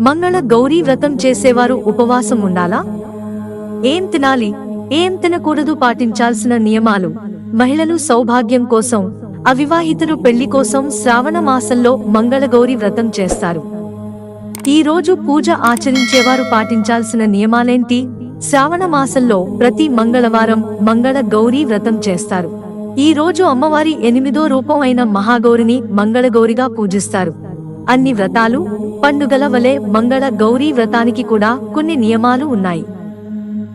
మంగళ గౌరీ వ్రతం చేసేవారు ఉపవాసం ఉండాలా? ఏం తినాలి? ఏం తినకూడదు పాటించాల్సిన నియమాలు. మహిళలు సౌభాగ్యం కోసం అవివాహితులు పెళ్ళి కోసం శ్రావణ మాసంలో మంగళగౌరి వ్రతం చేస్తారు. ఈ రోజు పూజ ఆచరించేవారు పాటించాల్సిన నియమాలేంటి? శ్రావణ మాసంలో ప్రతి మంగళవారం మంగళ గౌరీ వ్రతం చేస్తారు. ఈ రోజు అమ్మవారి ఎనిమిదో రూపం అయిన మహాగౌరిని మంగళగౌరిగా పూజిస్తారు. అన్ని వ్రతాలు పండుగల వలె మంగళ గౌరీ వ్రతానికి కూడా కొన్ని నియమాలు ఉన్నాయి.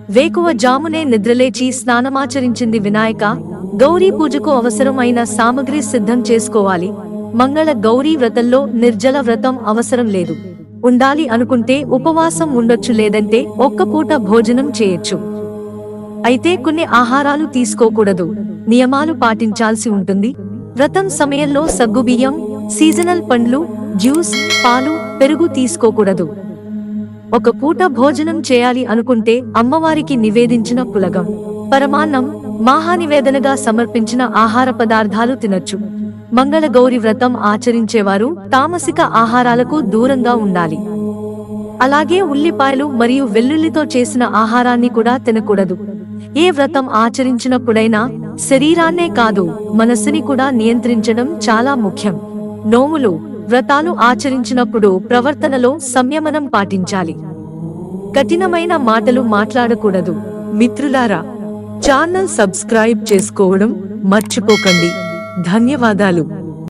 వేకువ జామునే నిద్రలేచి స్నానమాచరించింది వినాయక గౌరీ పూజకు అవసరమైన సామగ్రి సిద్ధం చేసుకోవాలి. మంగళ గౌరీ వ్రతంలో నిర్జల వ్రతం అవసరం లేదు. ఉండాలి అనుకుంటే ఉపవాసం ఉండొచ్చు లేదంటే ఒక్క పూట భోజనం చేయొచ్చు. అయితే కొన్ని ఆహారాలు తీసుకోకూడదు. నియమాలు పాటించాల్సి ఉంటుంది. వ్రతం సమయంలో సగ్గుబియ్యం సీజనల్ పండ్లు జ్యూస్ పాలు పెరుగు తీసుకోకూడదు. ఒక పూట భోజనం చేయాలి అనుకుంటే అమ్మవారికి నివేదించిన పులగం పరమాన్నం మాహానివేదనగా సమర్పించిన ఆహార పదార్థాలు తినొచ్చు. మంగళగౌరి వ్రతం ఆచరించేవారు తామసిక ఆహారాలకు దూరంగా ఉండాలి. అలాగే ఉల్లిపాయలు మరియు వెల్లుల్లితో చేసిన ఆహారాన్ని కూడా తినకూడదు. ఏ వ్రతం ఆచరించినప్పుడైనా శరీరాన్నే కాదు మనస్సుని కూడా నియంత్రించడం చాలా ముఖ్యం. నోములు వ్రతాలు ఆచరించినప్పుడు ప్రవర్తనలో సంయమనం పాటించాలి. కఠినమైన మాటలు మాట్లాడకూడదు. మిత్రులారా ఛానల్ సబ్స్క్రైబ్ చేసుకోవడం మర్చిపోకండి. ధన్యవాదాలు.